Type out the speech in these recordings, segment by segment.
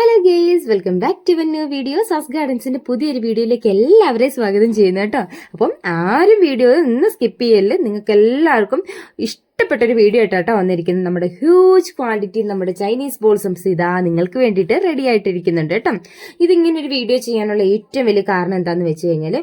Hello guys welcome back to one new video സസ് ഗാർഡൻസിന്റെ പുതിയൊരു വീഡിയോയിലേക്ക് എല്ലാവരെയും സ്വാഗതം ചെയ്യുന്നു കേട്ടോ. അപ്പം ആരും വീഡിയോ ഒന്ന് സ്കിപ്പ് ചെയ്യല്ലേ? നിങ്ങൾക്ക് എല്ലാവർക്കും ഇഷ്ടപ്പെട്ട ഒരു വീഡിയോ ആയിട്ടാട്ടോ വന്നിരിക്കുന്നത്. നമ്മുടെ ഹ്യൂജ് ക്വാണ്ടിറ്റി നമ്മുടെ ചൈനീസ് ബോൾസംസ് ഇതാ നിങ്ങൾക്ക് വേണ്ടിയിട്ട് റെഡി ആയിട്ടിരിക്കുന്നുണ്ട് കേട്ടോ. ഇതിങ്ങനെ ഒരു വീഡിയോ ചെയ്യാനുള്ള ഏറ്റവും വലിയ കാരണം എന്താണെന്ന് വെച്ച് കഴിഞ്ഞാൽ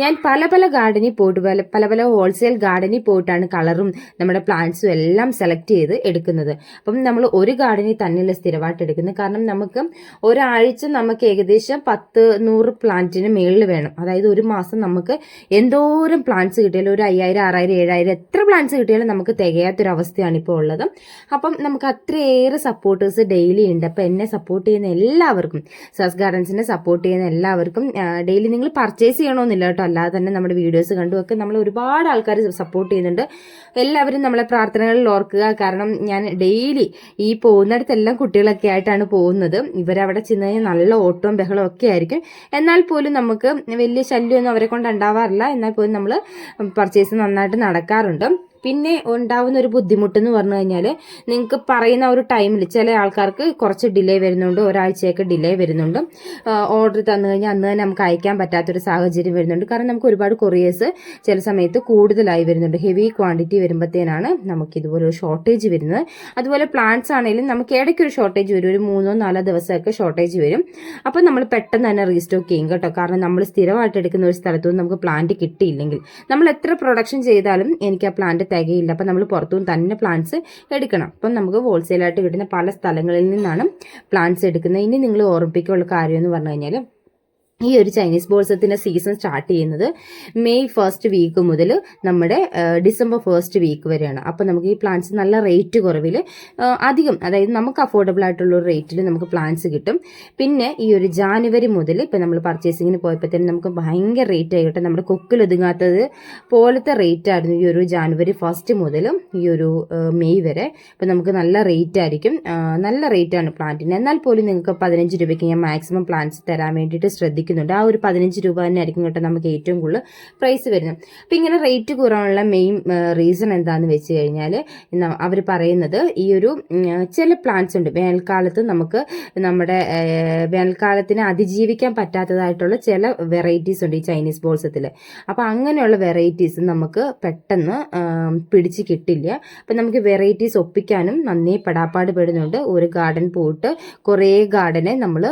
ഞാൻ പല പല ഗാർഡനിൽ പോയിട്ട് പല പല പല ഹോൾസെയിൽ ഗാർഡനിൽ പോയിട്ടാണ് കളറും നമ്മുടെ പ്ലാന്റ്സും എല്ലാം സെലക്ട് ചെയ്ത് എടുക്കുന്നത്. അപ്പം നമ്മൾ ഒരു ഗാർഡനിൽ തന്നെയല്ല സ്ഥിരമായിട്ട് എടുക്കുന്നത്. കാരണം നമുക്ക് ഒരാഴ്ച നമുക്ക് ഏകദേശം പത്ത് നൂറ് പ്ലാന്റിന് മേളിൽ വേണം. അതായത് ഒരു മാസം നമുക്ക് എന്തോരം പ്ലാന്റ്സ് കിട്ടിയാലും ഒരു അയ്യായിരം ആറായിരം ഏഴായിരം എത്ര പ്ലാന്റ്സ് കിട്ടിയാലും നമുക്ക് തികയാത്തൊരവസ്ഥയാണ് ഇപ്പോൾ ഉള്ളത്. അപ്പം നമുക്ക് അത്രയേറെ സപ്പോർട്ടേഴ്സ് ഡെയിലി ഉണ്ട്. അപ്പം എന്നെ സപ്പോർട്ട് ചെയ്യുന്ന എല്ലാവർക്കും സസ് ഗാർഡൻസിനെ സപ്പോർട്ട് ചെയ്യുന്ന എല്ലാവർക്കും ഡെയിലി നിങ്ങൾ പർച്ചേസ് ചെയ്യണമെന്നില്ല കേട്ടോ. അല്ലാതെ തന്നെ നമ്മുടെ വീഡിയോസ് കണ്ടു കണ്ടുമൊക്കെ നമ്മൾ ഒരുപാട് ആൾക്കാർ സപ്പോർട്ട് ചെയ്യുന്നുണ്ട്. എല്ലാവരും നമ്മളെ പ്രാർത്ഥനകളിൽ ഓർക്കുക. കാരണം ഞാൻ ഡെയിലി ഈ പോകുന്നിടത്തെല്ലാം കുട്ടികളൊക്കെ ആയിട്ടാണ് പോകുന്നത്. ഇവരവിടെ ചെന്ന് കഴിഞ്ഞാൽ നല്ല ഓട്ടവും ബഹളവും ഒക്കെ ആയിരിക്കും. എന്നാൽ പോലും നമുക്ക് വലിയ ശല്യമൊന്നും അവരെ കൊണ്ട് ഉണ്ടാവാറില്ല. എന്നാൽ പോലും നമ്മൾ പർച്ചേസ് നന്നായിട്ട് നടക്കാറുണ്ട്. പിന്നെ ഉണ്ടാവുന്ന ഒരു ബുദ്ധിമുട്ട് എന്ന് പറഞ്ഞു കഴിഞ്ഞാൽ നിങ്ങൾക്ക് പറയുന്ന ഒരു ടൈമിൽ ചില ആൾക്കാർക്ക് കുറച്ച് ഡിലേ വരുന്നുണ്ട് ഒരാഴ്ചയൊക്കെ ഡിലേ വരുന്നുണ്ട്. ഓർഡർ തന്നു കഴിഞ്ഞാൽ അന്ന് തന്നെ നമുക്ക് അയക്കാൻ പറ്റാത്തൊരു സാഹചര്യം വരുന്നുണ്ട്. കാരണം നമുക്ക് ഒരുപാട് കൊറിയേഴ്സ് ചില സമയത്ത് കൂടുതലായി വരുന്നുണ്ട്. ഹെവി ക്വാണ്ടിറ്റി വരുമ്പോഴത്തേനാണ് നമുക്ക് ഇതുപോലെ ഒരു ഷോർട്ടേജ് വരുന്നത്. അതുപോലെ പ്ലാന്റ്സ് ആണെങ്കിലും നമുക്ക് ഇടയ്ക്ക് ഒരു ഷോർട്ടേജ് വരും. ഒരു മൂന്നോ നാലോ ദിവസമൊക്കെ ഷോർട്ടേജ് വരും. അപ്പം നമ്മൾ പെട്ടെന്ന് തന്നെ റീസ്റ്റോക്ക് ചെയ്യും കേട്ടോ. കാരണം നമ്മൾ സ്ഥിരമായിട്ട് എടുക്കുന്ന ഒരു സ്ഥലത്തുനിന്ന് നമുക്ക് പ്ലാന്റ് കിട്ടിയില്ലെങ്കിൽ. നമ്മൾ എത്ര പ്രൊഡക്ഷൻ ചെയ്താലും എനിക്ക് ആ പ്ലാന്റ് തികയില്ല. അപ്പം നമ്മൾ പുറത്തുനിന്ന് തന്നെ പ്ലാന്റ്സ് എടുക്കണം. അപ്പം നമുക്ക് ഹോൾസെയിലായിട്ട് കിട്ടുന്ന പല സ്ഥലങ്ങളിൽ നിന്നാണ് പ്ലാന്റ്സ് എടുക്കുന്നത്. ഇനി നിങ്ങൾ ഓർമ്മിപ്പിക്കാനുള്ള കാര്യം എന്ന് പറഞ്ഞു കഴിഞ്ഞാൽ ഈ ഒരു ചൈനീസ് ബോൾസത്തിന്റെ സീസൺ സ്റ്റാർട്ട് ചെയ്യുന്നത് മെയ് ഫസ്റ്റ് വീക്ക് മുതൽ നമ്മുടെ ഡിസംബർ ഫസ്റ്റ് വീക്ക് വരെയാണ്. അപ്പോൾ നമുക്ക് ഈ പ്ലാന്റ്സ് നല്ല റേറ്റ് കുറവിൽ അധികം അതായത് നമുക്ക് അഫോർഡബിൾ ആയിട്ടുള്ള ഒരു റേറ്റിൽ നമുക്ക് പ്ലാന്റ്സ് കിട്ടും. പിന്നെ ഈ ഒരു ജാനുവരി മുതൽ ഇപ്പോൾ നമ്മൾ പർച്ചേസിങ്ങിന് പോയപ്പോൾ തന്നെ നമുക്ക് ഭയങ്കര റേറ്റ് ആയിട്ടെ നമ്മുടെ കൊക്കിൽ ഒതുങ്ങാത്തത് പോലത്തെ റേറ്റ് ആയിരുന്നു ഈ ഒരു ജാനുവരി ഫസ്റ്റ് മുതൽ ഈ ഒരു മെയ് വരെ. അപ്പോൾ നമുക്ക് നല്ല റേറ്റ് ആയിരിക്കും. നല്ല റേറ്റാണ് പ്ലാന്റിന് എന്നാൽ പോലും നിങ്ങൾക്ക് പതിനഞ്ച് രൂപയ്ക്ക് ഞാൻ മാക്സിമം പ്ലാന്റ്സ് തരാൻ വേണ്ടിയിട്ട് ശ്രദ്ധിക്കുന്നുണ്ട് ആ ഒരു പതിനഞ്ച് രൂപ തന്നെ ആയിരിക്കും കേട്ടോ നമുക്ക് ഏറ്റവും കൂടുതൽ പ്രൈസ് വരുന്നത്. അപ്പം ഇങ്ങനെ റേറ്റ് കുറവുള്ള മെയിൻ റീസൺ എന്താണെന്ന് വെച്ച് കഴിഞ്ഞാൽ അവർ പറയുന്നത് ഈ ഒരു ചില പ്ലാന്റ്സ് ഉണ്ട്. വേനൽക്കാലത്ത് നമുക്ക് നമ്മുടെ വേനൽക്കാലത്തിന് അതിജീവിക്കാൻ പറ്റാത്തതായിട്ടുള്ള ചില വെറൈറ്റീസ് ഉണ്ട് ഈ ചൈനീസ് ബോൾസത്തിൽ അപ്പോൾ അങ്ങനെയുള്ള വെറൈറ്റീസ് നമുക്ക് പെട്ടെന്ന് പിടിച്ച് കിട്ടില്ല. അപ്പം നമുക്ക് വെറൈറ്റീസ് ഒപ്പിക്കാനും നന്നേ പെടാപ്പാട് പെടുന്നുണ്ട്. ഒരു ഗാർഡൻ പോയിട്ട് കുറേ ഗാർഡനെ നമ്മൾ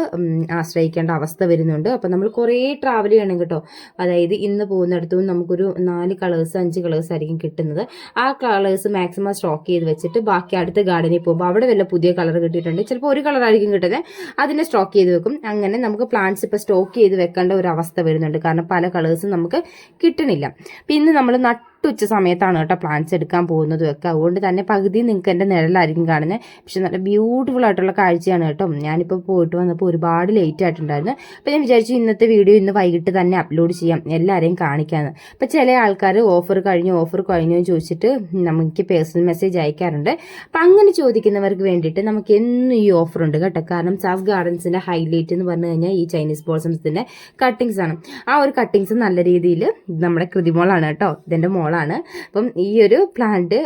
ആശ്രയിക്കേണ്ട അവസ്ഥ വരുന്നുണ്ട്. അപ്പം നമ്മൾ കുറേ ട്രാവൽ ചെയ്യണം കേട്ടോ. അതായത് ഇന്ന് പോകുന്നിടത്തും നമുക്കൊരു നാല് കളേഴ്സ് അഞ്ച് കളേഴ്സ് ആയിരിക്കും കിട്ടുന്നത്. ആ കളേഴ്സ് മാക്സിമം സ്റ്റോക്ക് ചെയ്ത് വെച്ചിട്ട് ബാക്കി അടുത്ത ഗാർഡനിൽ പോകുമ്പോൾ അവിടെ വല്ല പുതിയ കളർ കിട്ടിയിട്ടുണ്ട് ചിലപ്പോൾ ഒരു കളറായിരിക്കും കിട്ടുന്നത്. അതിനെ സ്റ്റോക്ക് ചെയ്ത് വെക്കും. അങ്ങനെ നമുക്ക് പ്ലാന്റ്സ് ഇപ്പോൾ സ്റ്റോക്ക് ചെയ്ത് വെക്കേണ്ട ഒരു അവസ്ഥ വരുന്നുണ്ട്. കാരണം പല കളേഴ്സും നമുക്ക് കിട്ടണില്ല. പിന്നെ നമ്മൾ നട്ടുച്ച സമയത്താണ് കേട്ടോ പ്ലാന്റ്സ് എടുക്കാൻ പോകുന്നതും ഒക്കെ. അതുകൊണ്ട് തന്നെ പകുതി നിങ്ങൾക്ക് എന്റെ നിഴലായിരിക്കും കാണുന്നത് പക്ഷെ നല്ല ബ്യൂട്ടിഫുൾ ആയിട്ടുള്ള കാഴ്ചയാണ് കേട്ടോ. ഞാനിപ്പോൾ പോയിട്ട് വന്നപ്പോൾ ഒരുപാട് ലേറ്റ് ആയിട്ടുണ്ടായിരുന്നു. അപ്പോൾ ഞാൻ വിചാരിച്ചു ഇന്നത്തെ വീഡിയോ ഇന്ന് വൈകിട്ട് തന്നെ അപ്ലോഡ് ചെയ്യാം. എല്ലാവരെയും കാണിക്കാമെന്ന് അപ്പോൾ ചില ആൾക്കാർ ഓഫർ കഴിഞ്ഞു ഓഫർ കഴിഞ്ഞു എന്ന് ചോദിച്ചിട്ട് നമുക്ക് പേഴ്സണൽ മെസ്സേജ് അയക്കാറുണ്ട്. അപ്പം അങ്ങനെ ചോദിക്കുന്നവർക്ക് വേണ്ടിയിട്ട് നമുക്ക് എന്നും ഈ ഓഫർ ഉണ്ട് കേട്ടോ. കാരണം സാഫ് ഗാർഡൻസിന്റെ ഹൈലൈറ്റ് എന്ന് പറഞ്ഞു കഴിഞ്ഞാൽ ഈ ചൈനീസ് ബോൾസംസിന്റെ കട്ടിങ്സ് ആണ്. ആ ഒരു കട്ടിങ്സ് നല്ല രീതിയിൽ നമ്മുടെ കൃതിമോളാണ് കേട്ടോ. ഇതെന്റെ മോളാണ് അപ്പം ഈ ഒരു പ്ലാന്റ്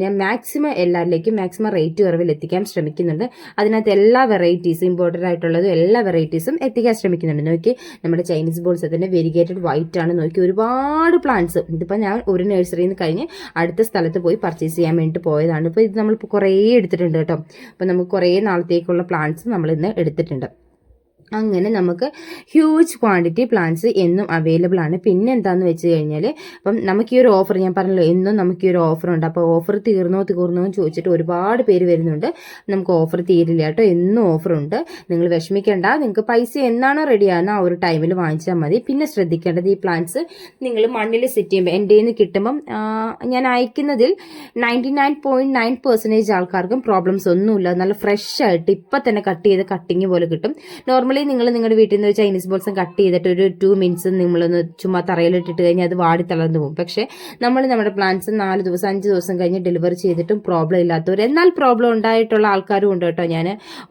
ഞാൻ മാക്സിമം എല്ലാവരിലേക്കും മാക്സിമം റേറ്റ് കുറവിൽ എത്തിക്കാൻ ശ്രമിക്കുന്നുണ്ട്. അതിനകത്ത് എല്ലാ വെറൈറ്റീസും ഇമ്പോർട്ടന്റ് ആയിട്ടുള്ളതും എല്ലാ വെറൈറ്റീസും എത്തിക്കാൻ ശ്രമിക്കുന്നുണ്ട്. നോക്കി നമ്മുടെ ചൈനീസ് ബോൾസത്തിന്റെ വെരിഗേറ്റഡ് വൈറ്റ് ആണ്. നോക്കി ഒരുപാട് പ്ലാന്റ്സ് ഇതിപ്പോൾ ഞാൻ ഒരു നഴ്സറിയിൽ നിന്ന് കഴിഞ്ഞ് അടുത്ത സ്ഥലത്ത് പോയി പർച്ചേസ് ചെയ്യാൻ വേണ്ടിയിട്ട് പോയതാണ്. ഇപ്പോൾ ഇത് നമ്മളിപ്പോൾ കുറേ എടുത്തിട്ടുണ്ട് കേട്ടോ. അപ്പോൾ നമുക്ക് കുറേ നാളത്തേക്കുള്ള പ്ലാന്റ്സ് നമ്മൾ ഇന്ന് എടുത്തിട്ടുണ്ട്. അങ്ങനെ നമുക്ക് ഹ്യൂജ് ക്വാണ്ടിറ്റി പ്ലാന്റ്സ് എന്നും അവൈലബിൾ ആണ്. പിന്നെ എന്താന്ന് വെച്ച് കഴിഞ്ഞാൽ അപ്പം നമുക്ക് ഈ ഒരു ഓഫർ ഞാൻ പറഞ്ഞല്ലോ എന്നും നമുക്ക് ഈ ഒരു ഓഫർ ഉണ്ട്. അപ്പോൾ ഓഫർ തീർന്നോ തീർന്നോ എന്ന് ചോദിച്ചിട്ട് ഒരുപാട് പേര് വരുന്നുണ്ട്. നമുക്ക് ഓഫർ തീരില്ല കേട്ടോ. എന്നും ഓഫർ ഉണ്ട്. നിങ്ങൾ വിഷമിക്കേണ്ട. നിങ്ങൾക്ക് പൈസ എന്നാണോ റെഡിയാകുന്ന ആ ഒരു ടൈമിൽ വാങ്ങിച്ചാൽ മതി. പിന്നെ ശ്രദ്ധിക്കേണ്ടത് ഈ പ്ലാന്റ്സ് നിങ്ങൾ മണ്ണിൽ സെറ്റ് ചെയ്യുമ്പോൾ എന്റെ നിന്ന് കിട്ടുമ്പം ഞാൻ അയക്കുന്നതിൽ ninety nine point nine percentage ആൾക്കാർക്കും പ്രോബ്ലംസ് ഒന്നുമില്ല. നല്ല ഫ്രഷ് ആയിട്ട് ഇപ്പം തന്നെ കട്ട് ചെയ്ത് കട്ടിങ് പോലെ കിട്ടും. നോർമലി നോർമലി നിങ്ങൾ നിങ്ങളുടെ വീട്ടിൽ നിന്ന് ഒരു ചൈനീസ് ബോൾസും കട്ട് ചെയ്തിട്ട് ഒരു ടു മിനിറ്റ്സ് നിങ്ങളൊന്ന് ചുമ്മാ തറയിലിട്ടിട്ട് കഴിഞ്ഞാൽ അത് വാടി തളർന്നു പോകും. പക്ഷേ നമ്മൾ നമ്മുടെ പ്ലാന്റ്സ് നാല് ദിവസം അഞ്ച് ദിവസം കഴിഞ്ഞ് ഡെലിവറി ചെയ്തിട്ടും പ്രോബ്ലം ഇല്ലാത്തവർ എന്നാൽ പ്രോബ്ലം ഉണ്ടായിട്ടുള്ള ആൾക്കാരും ഉണ്ട് കേട്ടോ ഞാൻ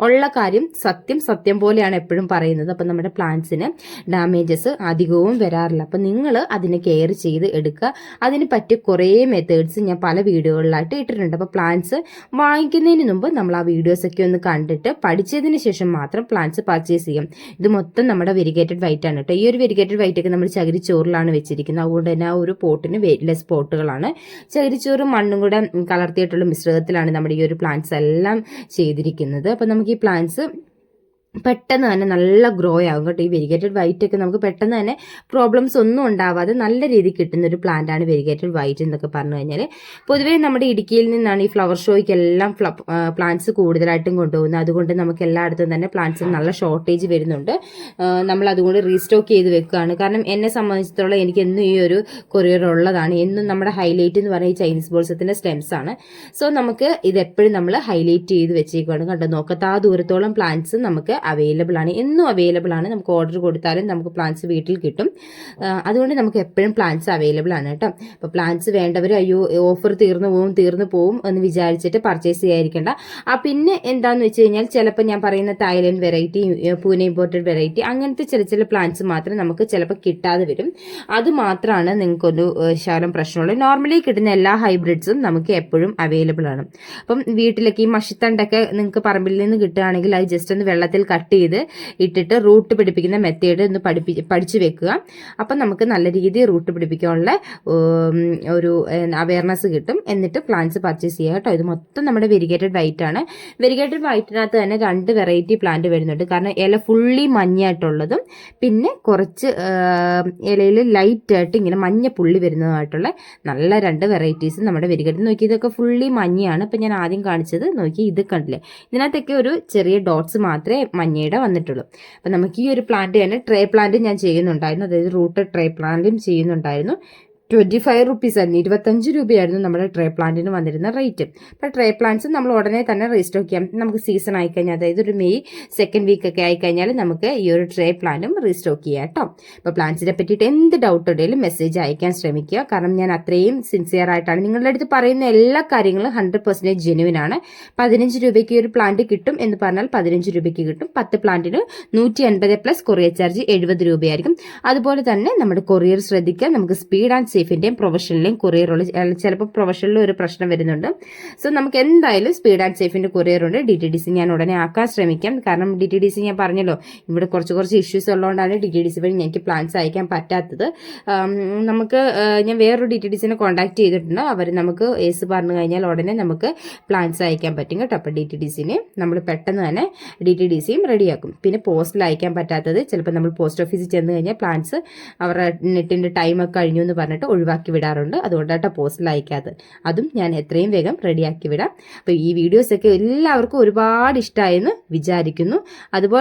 ഉള്ള കാര്യം സത്യം സത്യം പോലെയാണ് എപ്പോഴും പറയുന്നത്. അപ്പം നമ്മുടെ പ്ലാന്റ്സിന് ഡാമേജസ് അധികവും വരാറില്ല. അപ്പം നിങ്ങൾ അതിനെ കെയർ ചെയ്ത് എടുക്കുക. അതിന് പറ്റിയ കുറേ മെത്തേഡ്സ് ഞാൻ പല വീഡിയോകളിലായിട്ട് ഇട്ടിട്ടുണ്ട്. അപ്പോൾ പ്ലാന്റ്സ് വാങ്ങിക്കുന്നതിന് മുമ്പ് നമ്മൾ ആ വീഡിയോസൊക്കെ ഒന്ന് കണ്ടിട്ട് പഠിച്ചതിന് ശേഷം മാത്രം പ്ലാന്റ്സ് പർച്ചേസ് ചെയ്യും. ഇത് മൊത്തം നമ്മുടെ വെരിഗേറ്റഡ് വൈറ്റ് ആണ് കേട്ടോ. ഈ ഒരു വെരിഗേറ്റഡ് വൈറ്റ് ഒക്കെ നമ്മൾ ചകിരിച്ചോറിലാണ് വെച്ചിരിക്കുന്നത്. അതുകൊണ്ട് തന്നെ ആ ഒരു പോട്ടിന് വെയിറ്റ്ലെസ് പോട്ടുകളാണ് ചകിരിച്ചോറും മണ്ണും കൂടെ കലർത്തിയിട്ടുള്ള മിശ്രിതത്തിലാണ് നമ്മുടെ ഈ ഒരു പ്ലാന്റ്സ് എല്ലാം ചെയ്തിരിക്കുന്നത്. അപ്പോൾ നമുക്ക് ഈ പ്ലാന്റ്സ് പെട്ടെന്ന് തന്നെ നല്ല ഗ്രോ ആകും കേട്ടോ. ഈ വെരിഗേറ്റഡ് വൈറ്റ് ഒക്കെ നമുക്ക് പെട്ടെന്ന് തന്നെ പ്രോബ്ലംസ് ഒന്നും ഉണ്ടാവാതെ നല്ല രീതിയിൽ കിട്ടുന്ന ഒരു പ്ലാന്റ് ആണ് വെരിഗേറ്റഡ് വൈറ്റ് എന്നൊക്കെ പറഞ്ഞു കഴിഞ്ഞാൽ പൊതുവേ നമ്മുടെ ഇടുക്കിയിൽ നിന്നാണ് ഈ ഫ്ലവർ ഷോയ്ക്ക് എല്ലാം പ്ലാന്റ്സ് കൂടുതലായിട്ടും കൊണ്ടുപോകുന്നത്. അതുകൊണ്ട് നമുക്ക് എല്ലായിടത്തും തന്നെ പ്ലാന്റ്സിന് നല്ല ഷോർട്ടേജ് വരുന്നുണ്ട്. നമ്മൾ അതുകൊണ്ട് റീസ്റ്റോക്ക് ചെയ്ത് വെക്കുകയാണ്. കാരണം എന്നെ സംബന്ധിച്ചിടത്തോളം എനിക്ക് എന്നും ഈ ഒരു കൊറിയർ ഉള്ളതാണ്. എന്നും നമ്മുടെ ഹൈലൈറ്റ് എന്ന് പറയുന്നത് ചൈനീസ് ബോൾസത്തിന്റെ സ്റ്റെംസ് ആണ്. സോ നമുക്ക് ഇത് എപ്പോഴും നമ്മൾ ഹൈലൈറ്റ് ചെയ്ത് വെച്ചേക്കുവാണ്. കണ്ടോ? നോക്കത്താ ദൂരത്തോളം പ്ലാന്റ്സ് നമുക്ക് അവൈലബിൾ ആണ്. എന്നും അവൈലബിൾ ആണ്. നമുക്ക് ഓർഡർ കൊടുത്താലും നമുക്ക് പ്ലാന്റ്സ് വീട്ടിൽ കിട്ടും. അതുകൊണ്ട് നമുക്ക് എപ്പോഴും പ്ലാന്റ്സ് അവൈലബിൾ ആണ് കേട്ടോ. അപ്പോൾ പ്ലാന്റ്സ് വേണ്ടവർ അയ്യോ ഓഫർ തീർന്നു പോവും തീർന്നു പോവും എന്ന് വിചാരിച്ചിട്ട് പർച്ചേസ് ചെയ്യാതിരിക്കേണ്ട. ആ പിന്നെ എന്താന്ന് വെച്ച് കഴിഞ്ഞാൽ ചിലപ്പോൾ ഞാൻ പറയുന്ന Thailand variety Pune imported variety അങ്ങനത്തെ ചില ചില പ്ലാന്റ്സ് മാത്രം നമുക്ക് ചിലപ്പോൾ കിട്ടാതെ വരും. അത് മാത്രമാണ് നിങ്ങൾക്കൊരു ശകലം പ്രശ്നമുള്ളത് നോർമലി കിട്ടുന്ന എല്ലാ ഹൈബ്രിഡ്സും നമുക്ക് എപ്പോഴും അവൈലബിൾ ആണ്. അപ്പം വീട്ടിലേക്ക് ഈ മഷിത്തണ്ടൊക്കെ നിങ്ങൾക്ക് പറമ്പിൽ നിന്ന് കിട്ടുകയാണെങ്കിൽ അത് ജസ്റ്റ് ഒന്ന് വെള്ളത്തിൽ കട്ട് ചെയ്ത് ഇട്ടിട്ട് റൂട്ട് പിടിപ്പിക്കുന്ന മെത്തേഡ് ഒന്ന് പഠിപ്പി പഠിച്ചു വെക്കുക. അപ്പം നമുക്ക് നല്ല രീതിയിൽ റൂട്ട് പിടിപ്പിക്കാനുള്ള ഒരു അവയർനെസ് കിട്ടും. എന്നിട്ട് പ്ലാന്റ്സ് പർച്ചേസ് ചെയ്യുക കേട്ടോ. ഇത് മൊത്തം നമ്മുടെ വെരിഗേറ്റഡ് വൈറ്റ് ആണ്. വെരിഗേറ്റഡ് വൈറ്റിനകത്ത് തന്നെ രണ്ട് വെറൈറ്റി പ്ലാന്റ് വരുന്നുണ്ട്. കാരണം ഇല ഫുള്ളി മഞ്ഞായിട്ടുള്ളതും പിന്നെ കുറച്ച് ഇലയിൽ ലൈറ്റ് ആയിട്ട് ഇങ്ങനെ മഞ്ഞ പുള്ളി വരുന്നതായിട്ടുള്ള നല്ല രണ്ട് വെറൈറ്റീസ് നമ്മുടെ വെരിഗേറ്റഡ് നോക്കി ഇതൊക്കെ ഫുള്ളി മഞ്ഞയാണ്. ഇപ്പം ഞാൻ ആദ്യം കാണിച്ചത് നോക്കി ഇത് കണ്ടില്ലേ? ഇതിനകത്തൊക്കെ ഒരു ചെറിയ ഡോട്ട്സ് മാത്രമേ മഞ്ഞയുടെ വന്നിട്ടുള്ളൂ. അപ്പം നമുക്ക് ഈ ഒരു പ്ലാന്റ് തന്നെ ട്രേ പ്ലാന്റും ഞാൻ ചെയ്യുന്നുണ്ടായിരുന്നു. അതായത് റൂട്ട് ട്രേ പ്ലാന്റും ചെയ്യുന്നുണ്ടായിരുന്നു. ട്വന്റി ഫൈവ് റുപ്പീസ് ആയിരുന്നു ഇരുപത്തഞ്ച് രൂപയായിരുന്നു നമ്മുടെ ട്രേ പ്ലാന്റിന് വന്നിരുന്ന റേറ്റ് അപ്പോൾ ട്രേ പ്ലാന്റ്സ് നമ്മൾ ഉടനെ തന്നെ റീസ്റ്റോക്ക് ചെയ്യാം. നമുക്ക് സീസൺ ആയിക്കഴിഞ്ഞാൽ അതായത് ഒരു മെയ് സെക്കൻഡ് വീക്ക് ഒക്കെ ആയിക്കഴിഞ്ഞാൽ നമുക്ക് ഈ ഒരു ട്രേ പ്ലാന്റും റീസ്റ്റോക്ക് ചെയ്യാം കേട്ടോ. അപ്പോൾ പ്ലാന്റ്സിനെ പറ്റിയിട്ട് എന്ത് ഡൗട്ട് ഉണ്ടെങ്കിലും മെസ്സേജ് അയക്കാൻ ശ്രമിക്കുക. കാരണം ഞാൻ അത്രയും സിൻസിയർ ആയിട്ടാണ് നിങ്ങളുടെ അടുത്ത് പറയുന്ന എല്ലാ കാര്യങ്ങളും ഹൺഡ്രഡ് പെർസെന്റേജ് ജെനുവിൻ ആണ്. പതിനഞ്ച് രൂപയ്ക്ക് ഒരു പ്ലാന്റ് കിട്ടും എന്ന് പറഞ്ഞാൽ പതിനഞ്ച് രൂപയ്ക്ക് കിട്ടും. പത്ത് പ്ലാന്റിന് നൂറ്റി അൻപത് പ്ലസ് കൊറിയർ ചാർജ് എഴുപത് രൂപയായിരിക്കും. അതുപോലെ തന്നെ നമ്മുടെ കൊറിയർ ശ്രദ്ധിക്കുക. നമുക്ക് സ്പീഡ് ആൻഡ് സേഫിന്റെയും പ്രൊഫഷണലിന്റെയും കൊറിയറുള്ള ചിലപ്പോൾ പ്രൊഫഷണലിലും ഒരു പ്രശ്നം വരുന്നുണ്ട്. സോ നമുക്ക് എന്തായാലും സ്പീഡ് ആൻഡ് സേഫിന്റെ കൊറിയർ ഉണ്ട്. ഡി ടി ഡി സി ഞാൻ ഉടനെ ആക്കാൻ ശ്രമിക്കാം. കാരണം ഡി ടി ഡി സി ഞാൻ പറഞ്ഞല്ലോ ഇവിടെ കുറച്ച് കുറച്ച് ഇഷ്യൂസ് ഉള്ളതുകൊണ്ടാണ് ഡി ടി ഡി സി വഴി എനിക്ക് പ്ലാൻസ് അയക്കാൻ പറ്റാത്തത്. നമുക്ക് ഞാൻ വേറൊരു ഡി ടി ഡി സിനെ കോൺടാക്ട് ചെയ്തിട്ടുണ്ട്. അവർ നമുക്ക് ഏസ് പറഞ്ഞു കഴിഞ്ഞാൽ ഉടനെ നമുക്ക് പ്ലാൻസ് അയക്കാൻ പറ്റും കേട്ടോ. അപ്പോൾ ഡി ടി ഡി സിനെ നമ്മൾ പെട്ടെന്ന് തന്നെ ഡി ടി ഡി സിയും റെഡിയാക്കും പിന്നെ പോസ്റ്റിൽ അയക്കാൻ പറ്റാത്തത് ചിലപ്പോൾ നമ്മൾ പോസ്റ്റ് ഓഫീസിൽ ചെന്ന് കഴിഞ്ഞാൽ പ്ലാൻസ് അവരുടെ നെറ്റിന്റെ ടൈമൊക്കെ കഴിഞ്ഞു എന്ന് പറഞ്ഞിട്ട് ഒഴിവാക്കി വിടാറുണ്ട്. അതുകൊണ്ടാട്ടോ പോസ്റ്റിൽ അയക്കാത്തത്. അതും ഞാൻ എത്രയും വേഗം റെഡിയാക്കി വിടാം. അപ്പോൾ ഈ വീഡിയോസൊക്കെ എല്ലാവർക്കും ഒരുപാട് ഇഷ്ടമായെന്ന് വിചാരിക്കുന്നു. അതുപോലെ